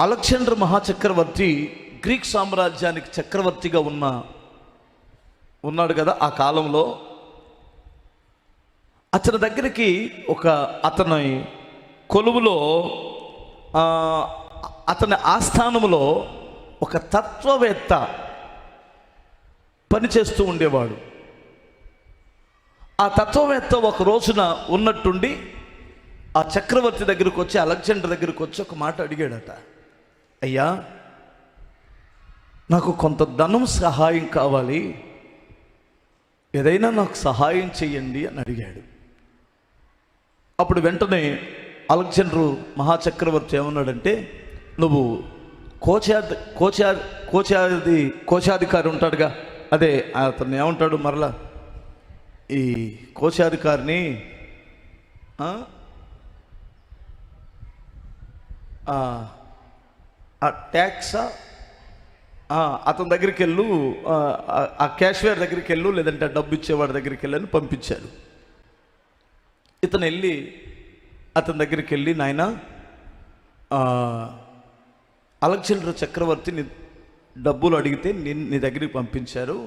Alexander మహాచక్రవర్తి Greek సామ్రాజ్యానికి చక్రవర్తిగా ఉన్న ఉన్నాడు కదా ఆ కాలంలో. అతని దగ్గరికి ఒక అతని కొలువులో అతని ఆస్థానంలో ఒక తత్వవేత్త పనిచేస్తూ ఉండేవాడు. ఆ తత్వవేత్త ఒక రోజున ఉన్నట్టుండి ఆ చక్రవర్తి దగ్గరికి వచ్చి అలెగ్జాండర్ దగ్గరికి వచ్చి ఒక మాట అడిగాడట. అయ్యా నాకు కొంత ధనం సహాయం కావాలి ఏదైనా నాకు సహాయం చెయ్యండి అని అడిగాడు అప్పుడు వెంటనే అలెగ్జాండరు మహాచక్రవర్తి ఏమన్నాడంటే నువ్వు కోచాది కోచా కోచాది కోశాధికారి ఉంటాడుగా అదే అతను ఏమంటాడు మరలా ఈ కోశాధికారిని ఆ? ఆ, ట్యాక్సా అతని దగ్గరికి వెళ్ళు ఆ, క్యాష్వేర్ దగ్గరికి వెళ్ళు లేదంటే ఆ డబ్బు ఇచ్చేవాడి దగ్గరికి వెళ్ళని పంపించారు. ఇతను వెళ్ళి అతని దగ్గరికి వెళ్ళి నాయన అలెగ్జాండర్ చక్రవర్తి నీ డబ్బులు అడిగితే నేను నీ దగ్గరికి పంపించారు.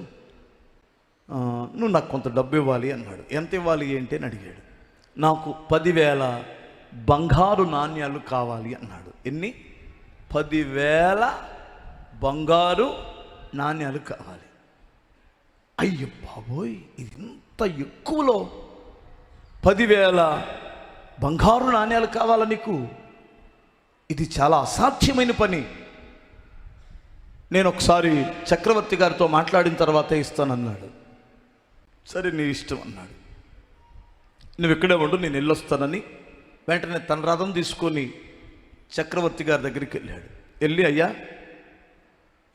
నువ్వు నాకు కొంత డబ్బు ఇవ్వాలి అన్నాడు. ఎంత ఇవ్వాలి ఏంటి అని అడిగాడు. నాకు పదివేల బంగారు నాణ్యాలు కావాలి అన్నాడు. ఎన్ని? పదివేల బంగారు నాణ్యాలు కావాలి. అయ్యో బాబోయ్ ఇది ఇంత ఎక్కువలో. పదివేల బంగారు నాణ్యాలు కావాలా నీకు? ఇది చాలా అసాధ్యమైన పని. నేను ఒకసారి చక్రవర్తి గారితో మాట్లాడిన తర్వాత ఇస్తానన్నాడు. సరే నీ ఇష్టం అన్నాడు. నువ్వు ఇక్కడే ఉండు నేను వెళ్ళొస్తానని వెంటనే తన రథం తీసుకొని చక్రవర్తి గారి దగ్గరికి వెళ్ళాడు. వెళ్ళి అయ్యా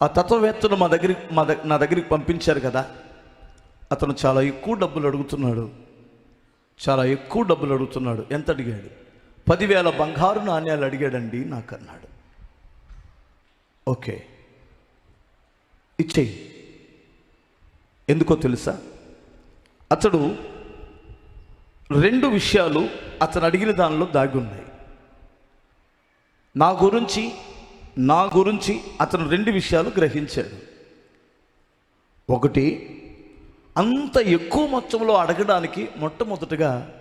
ఆ తత్వవేత్తను మా దగ్గరికి మా దగ్గర నా దగ్గరికి పంపించారు కదా. అతను చాలా ఎక్కువ డబ్బులు అడుగుతున్నాడు. చాలా ఎక్కువ డబ్బులు అడుగుతున్నాడు. ఎంత అడిగాడు? పదివేల బంగారు నాణ్యాలు అడిగాడండి నాకు అన్నాడు. ఓకే. ఇచ్చేయి. ఎందుకో తెలుసా? అతడు రెండు విషయాలు అతను అడిగిన దానిలో దాగి ఉన్నాయి. నా గురించి నా గురించి అతను రెండు విషయాలు గ్రహించాడు. ఒకటి అంత ఎక్కువ మొత్తంలో అడగడానికి మొట్టమొదటిగా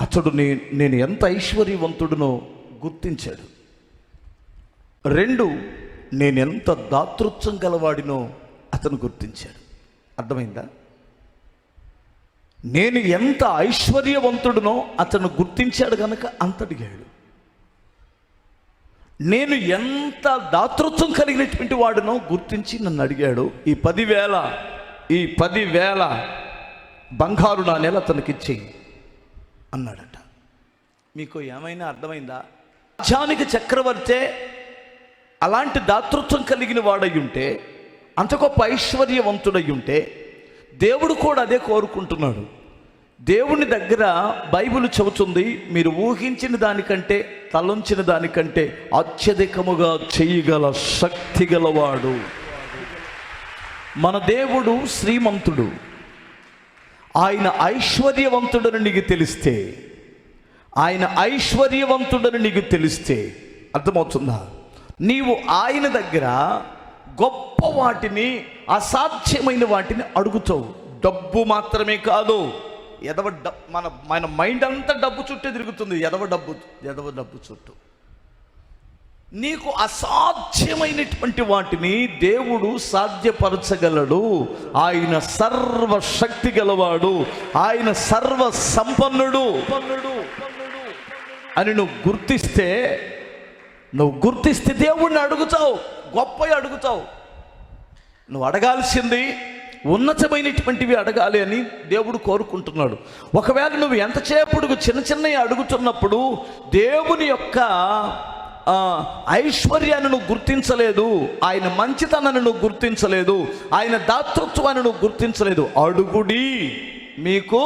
అతడు నే నేను ఎంత ఐశ్వర్యవంతుడినో గుర్తించాడు. రెండు నేను ఎంత దాతృత్వం గలవాడినో అతను గుర్తించాడు. అర్థమైందా? నేను ఎంత ఐశ్వర్యవంతుడినో అతను గుర్తించాడు కనుక అంతడిగాడు నేను ఎంత దాతృత్వం కలిగినటువంటి వాడినో గుర్తించి నన్ను అడిగాడు ఈ పదివేల ఈ పదివేల బంగారు నాణ్యాలు అతనికి ఇచ్చేయి అన్నాడట. మీకు ఏమైనా అర్థమైందా? రాజ్యానికి చక్రవర్తే అలాంటి దాతృత్వం కలిగిన వాడై ఉంటే అంత గొప్ప ఐశ్వర్యవంతుడై ఉంటే దేవుడు కూడా అదే కోరుకుంటున్నాడు. దేవుని దగ్గర బైబిల్ చెబుతుంది మీరు ఊహించిన దానికంటే తలంచిన దానికంటే అత్యధికముగా చేయగల శక్తి గలవాడు. మన దేవుడు శ్రీమంతుడు. ఆయన ఐశ్వర్యవంతుడని నీకు తెలిస్తే ఆయన ఐశ్వర్యవంతుడని నీకు తెలిస్తే అర్థమవుతుందా? నీవు ఆయన దగ్గర గొప్ప వాటిని అసాధ్యమైన వాటిని అడుగుతావు. డబ్బు మాత్రమే కాదు ఎదవ మన మన మైండ్ అంతా డబ్బు చుట్టే తిరుగుతుంది ఎదవ డబ్బు ఎదవ డబ్బు చుట్టూ. నీకు అసాధ్యమైనటువంటి వాటిని దేవుడు సాధ్యపరచగలడు. ఆయన సర్వశక్తి గలవాడు ఆయన సర్వ సంపన్నుడు అని నువ్వు గుర్తిస్తే నువ్వు గుర్తిస్తే దేవుణ్ణి అడుగుతావు గొప్ప అడుగుతావు. నువ్వు అడగాల్సింది ఉన్నతమైనటువంటివి అడగాలి అని దేవుడు కోరుకుంటున్నాడు. ఒకవేళ నువ్వు ఎంతసేపుడు చిన్న చిన్నవి అడుగుతున్నప్పుడు దేవుని యొక్క ఐశ్వర్యాన్ని నువ్వు గుర్తించలేదు ఆయన మంచితనాన్ని నువ్వు గుర్తించలేదు ఆయన దాతృత్వాన్ని నువ్వు గుర్తించలేదు. అడుగుడి మీకు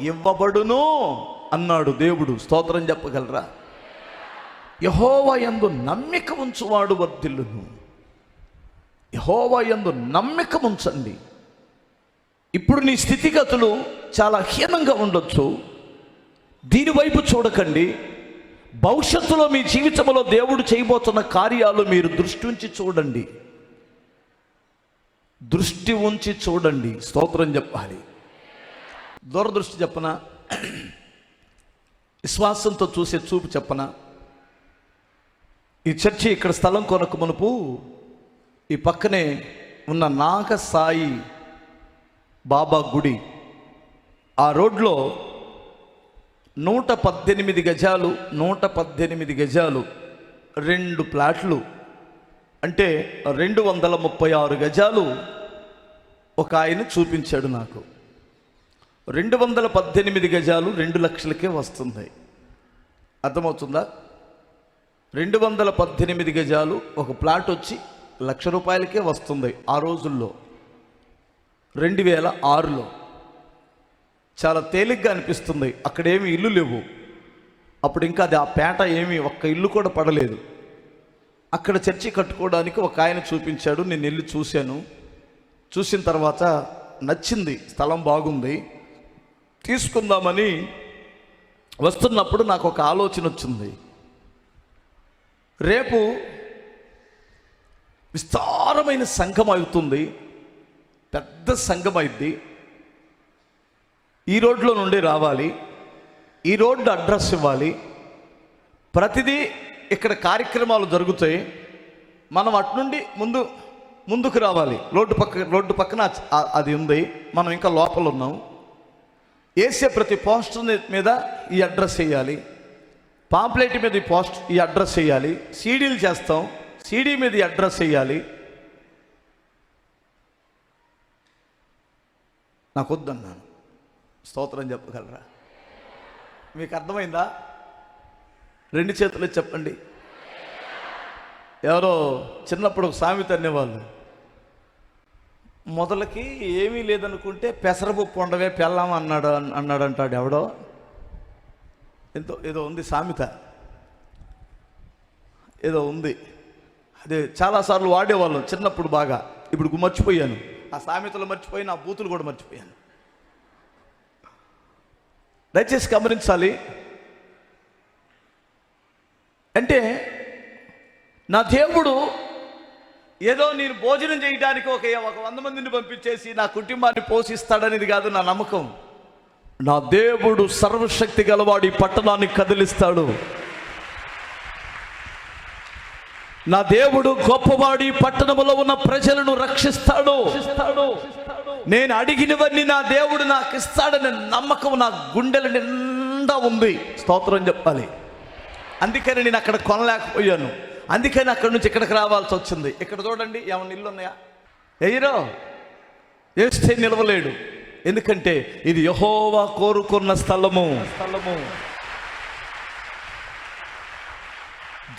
ఇవ్వబడును అన్నాడు దేవుడు. స్తోత్రం చెప్పగలరా? యహోవ ఎందు నమ్మిక ఉంచువాడు వర్ధిల్లును. యహోవ ఎందు నమ్మిక ఉంచండి. ఇప్పుడు నీ స్థితిగతులు చాలా హీనంగా ఉండొచ్చు. దీని వైపు చూడకండి. భవిష్యత్తులో మీ జీవితంలో దేవుడు చేయబోతున్న కార్యాలు మీరు దృష్టి ఉంచి చూడండి. దృష్టి ఉంచి చూడండి. స్తోత్రం చెప్పాలి. దూరదృష్టి చెప్పన విశ్వాసంతో చూసే చూపు చెప్పన ఈ చర్చి ఇక్కడ స్థలం కొనకు మునుపు ఈ పక్కనే ఉన్న నాగ సాయి బాబా గుడి. ఆ రోడ్లో నూట పద్దెనిమిది గజాలు నూట పద్దెనిమిది గజాలు రెండు ప్లాట్లు అంటే రెండు వందల ముప్పై ఆరు గజాలు ఒక ఆయన చూపించాడు నాకు. రెండు వందల పద్దెనిమిది గజాలు రెండు లక్షలకే వస్తుంది అర్థమవుతుందా? రెండు వందల పద్దెనిమిది గజాలు ఒక ప్లాట్ వచ్చి లక్ష రూపాయలకే వస్తుంది ఆ రోజుల్లో. రెండు వేల ఆరులో. చాలా తేలిగ్గా అనిపిస్తుంది. అక్కడేమి ఇల్లు లేవు. అప్పుడు ఇంకా అది ఆ పేట ఏమి ఒక్క ఇల్లు కూడా పడలేదు. అక్కడ చర్చి కట్టుకోవడానికి ఒక ఆయన చూపించాడు. నేను వెళ్ళి చూశాను. చూసిన తర్వాత నచ్చింది. స్థలం బాగుంది. తీసుకుందామని వస్తున్నప్పుడు నాకు ఒక ఆలోచన వచ్చింది. రేపు విస్తారమైన సంఘం అవుతుంది. పెద్ద సంఘం అయింది ఈ రోడ్లో నుండి రావాలి. ఈ రోడ్డు అడ్రస్ ఇవ్వాలి. ప్రతిదీ ఇక్కడ కార్యక్రమాలు జరుగుతాయి. మనం అట్నుండి ముందు ముందుకు రావాలి. రోడ్డు పక్క రోడ్డు పక్కన అది ఉంది. మనం ఇంకా లోపల ఉన్నాం. వేసే ప్రతి పోస్టర్ మీద ఈ అడ్రస్ వేయాలి. పాంప్లెట్ మీద ఈ పోస్ట్ ఈ అడ్రస్ వేయాలి. సీడీలు చేస్తాం. సీడీ మీద ఈ అడ్రస్ వేయాలి. నాకు వద్దన్నాను స్తోత్రం చెప్పగలరా? మీకు అర్థమైందా? రెండు చేతులు చెప్పండి. ఎవరో చిన్నప్పుడు ఒక సామెత అనేవాళ్ళు. మొదలకి ఏమీ లేదనుకుంటే పెసరపప్పు ఉండవే పెళ్ళాం అన్నాడు అన్నాడు అంటాడు ఎవడో. ఎంతో ఏదో ఉంది సామెత. ఏదో ఉంది. అదే చాలాసార్లు వాడేవాళ్ళం చిన్నప్పుడు బాగా. ఇప్పుడు మర్చిపోయాను. ఆ సామెతలు మర్చిపోయి నా బూతులు కూడా మర్చిపోయాను. దయచేసి గమనించాలి. అంటే నా దేవుడు ఏదో నేను భోజనం చేయడానికి ఒక ఒక వంద మందిని పంపించేసి నా కుటుంబాన్ని పోషిస్తాడనేది కాదు నా నమ్మకం. నా దేవుడు సర్వశక్తి గలవాడు ఈ పట్టణాన్ని కదిలిస్తాడు. నా దేవుడు గొప్పవాడు పట్టణములో ఉన్న ప్రజలను రక్షిస్తాడు. నేను అడిగినవన్నీ నా దేవుడు నాకు ఇస్తాడనే నమ్మకం నా గుండెల నిండా ఉంది. స్తోత్రం చెప్పాలి. అందుకని నేను అక్కడ కొనలేకపోయాను. అందుకని అక్కడి నుంచి ఇక్కడికి రావాల్సి వచ్చింది. ఇక్కడ చూడండి ఏమైనా ఇల్లు ఉన్నాయా? ఎయ్యరో వేస్తే నిలవలేడు. ఎందుకంటే ఇది యహోవా కోరుకున్న స్థలము. స్థలము.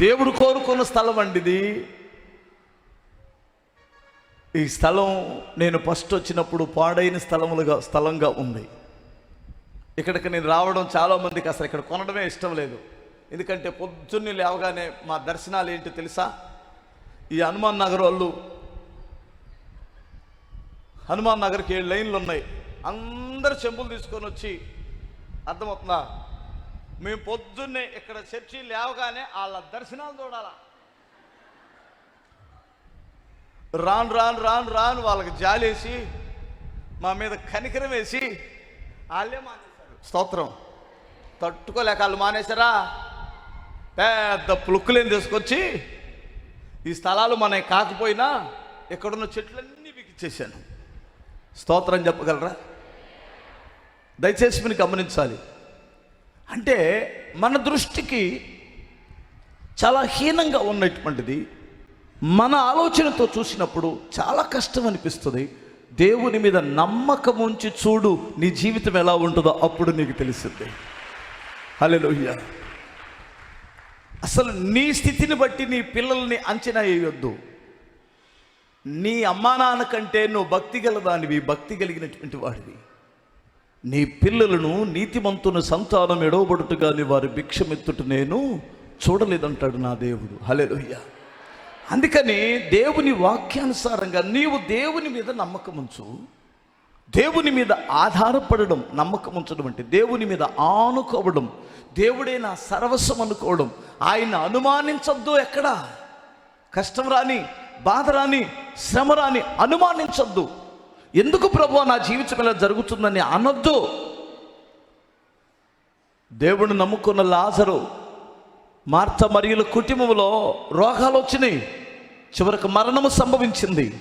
దేవుడు కోరుకున్న స్థలం అండి ఇది ఈ స్థలం నేను ఫస్ట్ వచ్చినప్పుడు పాడైన స్థలములుగా స్థలంగా ఉంది. ఇక్కడికి నేను రావడం చాలా మందికి అసలు ఇక్కడ కొనడమే ఇష్టం లేదు. ఎందుకంటే పొద్దున్నే లేవగానే మా దర్శనాలు ఏంటి తెలుసా? ఈ హనుమాన్ నగర్ వాళ్ళు హనుమాన్ నగర్కి ఏడు లైన్లు ఉన్నాయి. అందరు చెంబులు తీసుకొని వచ్చి అర్థమవుతుందా? మేము పొద్దున్నే ఇక్కడ చర్చి లేవగానే వాళ్ళ దర్శనాలు చూడాలా. రాను రాను రాను రాను వాళ్ళకి జాలేసి మా మీద కనికరం వేసి వాళ్ళే మానేశారు. స్తోత్రం. తట్టుకోలేక వాళ్ళు మానేశారా? పెద్ద పులుక్కులేని తీసుకొచ్చి ఈ స్థలాలు మనకి కాకపోయినా ఇక్కడున్న చెట్లన్నీ బిగిచ్చేసాను స్తోత్రం చెప్పగలరా? దయచేసి మీరు గమనించాలి. అంటే మన దృష్టికి చాలా హీనంగా ఉన్నటువంటిది. మన ఆలోచనతో చూసినప్పుడు చాలా కష్టం అనిపిస్తుంది. దేవుని మీద నమ్మకం ఉంచి చూడు నీ జీవితం ఎలా ఉంటుందో అప్పుడు నీకు తెలిసింది హల్లెలూయా. అసలు నీ స్థితిని బట్టి నీ పిల్లల్ని అంచనా వేయొద్దు. నీ అమ్మా నాన్న కంటే నువ్వు భక్తి గలదానివి భక్తి కలిగినటువంటి వాడివి. నీ పిల్లలను నీతిమంతుని సంతానం ఎడవబడుటుగాని వారి భిక్షమెత్తుట నేను చూడలేదంటాడు నా దేవుడు. హలెలుయ్య అందుకని దేవుని వాక్యానుసారంగా నీవు దేవుని మీద నమ్మకం ఉంచు. దేవుని మీద ఆధారపడడం నమ్మకం ఉంచడం అంటే దేవుని మీద ఆనుకోవడం దేవుడే నా సర్వస్వం అనుకోవడం. ఆయన అనుమానించొద్దు ఎక్కడా. కష్టం రాని బాధ రాని శ్రమ రాని అనుమానించొద్దు. ఎందుకు ప్రభు నా జీవితం ఇలా జరుగుతుందని అనొద్దు. దేవుడు నమ్ముకున్న లాజరు మార్త మరియుల కుటుంబంలో రోగాలు వచ్చినాయి. చివరికి మరణము సంభవించింది.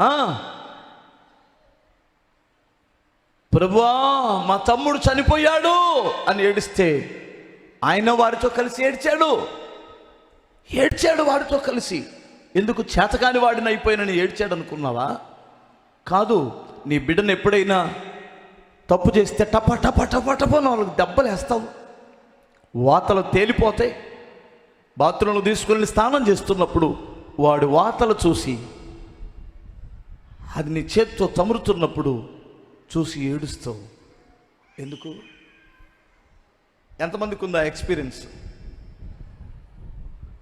ఆ, ప్రభువా మా తమ్ముడు చనిపోయాడు అని ఏడిస్తే ఆయన వారితో కలిసి ఏడ్చాడు. ఏడ్చాడు వాడితో కలిసి. ఎందుకు చేతకాని వాడిని అయిపోయినని ఏడ్చాడు అనుకున్నావా? కాదు నీ బిడ్డను ఎప్పుడైనా తప్పు చేస్తే టప టప టప టప వాళ్ళకి దెబ్బలు వేస్తావు వాతలు తేలిపోతాయి. బాత్రూంలో తీసుకుని స్నానం చేస్తున్నప్పుడు వాడు వాతలు చూసి అది నీ చేతితో తమురుతున్నప్పుడు చూసి ఏడుస్తావు. ఎందుకు? ఎంతమందికి ఉందా ఎక్స్పీరియన్స్?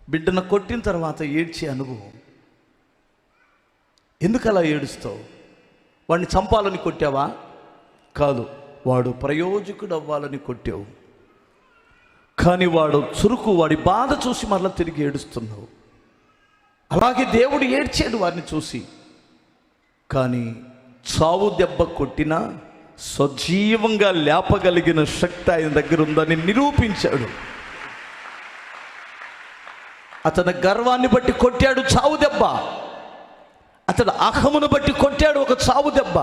బిడ్డను కొట్టిన తర్వాత ఏడ్చే అనుభవం. ఎందుకు అలా ఏడుస్తావు? వాడిని చంపాలని కొట్టావా? కాదు వాడు ప్రయోజకుడు అవ్వాలని కొట్టావు. కానీ వాడు చురుకు వాడి బాధ చూసి మరలా తిరిగి ఏడుస్తున్నావు. అలాగే దేవుడు ఏడ్చాడు వారిని చూసి. కానీ చావు దెబ్బ కొట్టినా సజీవంగా లేపగలిగిన శక్తి ఆయన దగ్గర ఉందని నిరూపించాడు. అతని గర్వాన్ని బట్టి కొట్టాడు చావు దెబ్బ. అతడు అహమును బట్టి కొట్టాడు ఒక చావు దెబ్బ.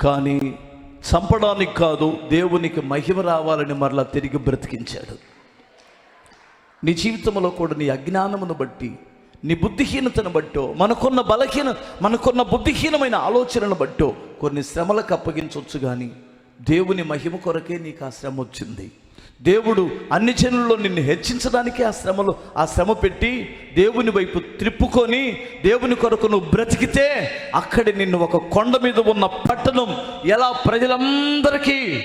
కానీ చంపడానికి కాదు దేవునికి మహిమ రావాలని మరలా తిరిగి బ్రతికించాడు. నీ జీవితంలో కూడా నీ అజ్ఞానమును బట్టి నీ బుద్ధిహీనతను బట్టో మనకున్న బలహీన మనకున్న బుద్ధిహీనమైన ఆలోచనను బట్టో కొన్ని శ్రమలకు అప్పగించవచ్చు కానీ దేవుని మహిమ కొరకే నీకు ఆ శ్రమ వచ్చింది. దేవుడు అన్ని జనుల్లో నిన్ను హెచ్చించడానికి ఆ శ్రమలు ఆ శ్రమ పెట్టి దేవుని వైపు త్రిప్పుకొని దేవుని కొరకు నువ్వు బ్రతికితే అక్కడ నిన్ను ఒక కొండ మీద ఉన్న పట్టణం ఎలా ప్రజలందరికీ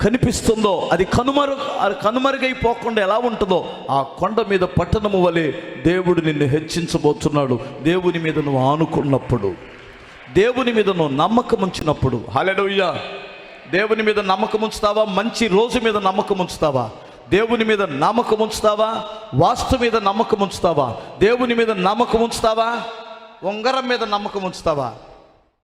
కనిపిస్తుందో అది కనుమరు అది కనుమరుగైపోకుండా ఎలా ఉంటుందో ఆ కొండ మీద పట్టణము వలె దేవుడు నిన్ను హెచ్చించబోతున్నాడు. దేవుని మీద నువ్వు ఆనుకున్నప్పుడు దేవుని మీద నువ్వు నమ్మకం ఉంచినప్పుడు హల్లెలూయా. దేవుని మీద నమ్మకం ఉంచుతావా? మంచి రోజు మీద నమ్మకం ఉంచుతావా? దేవుని మీద నమ్మకం ఉంచుతావా? వాస్తు మీద నమ్మకం ఉంచుతావా? దేవుని మీద నమ్మకం ఉంచుతావా? ఉంగరం మీద నమ్మకం ఉంచుతావా?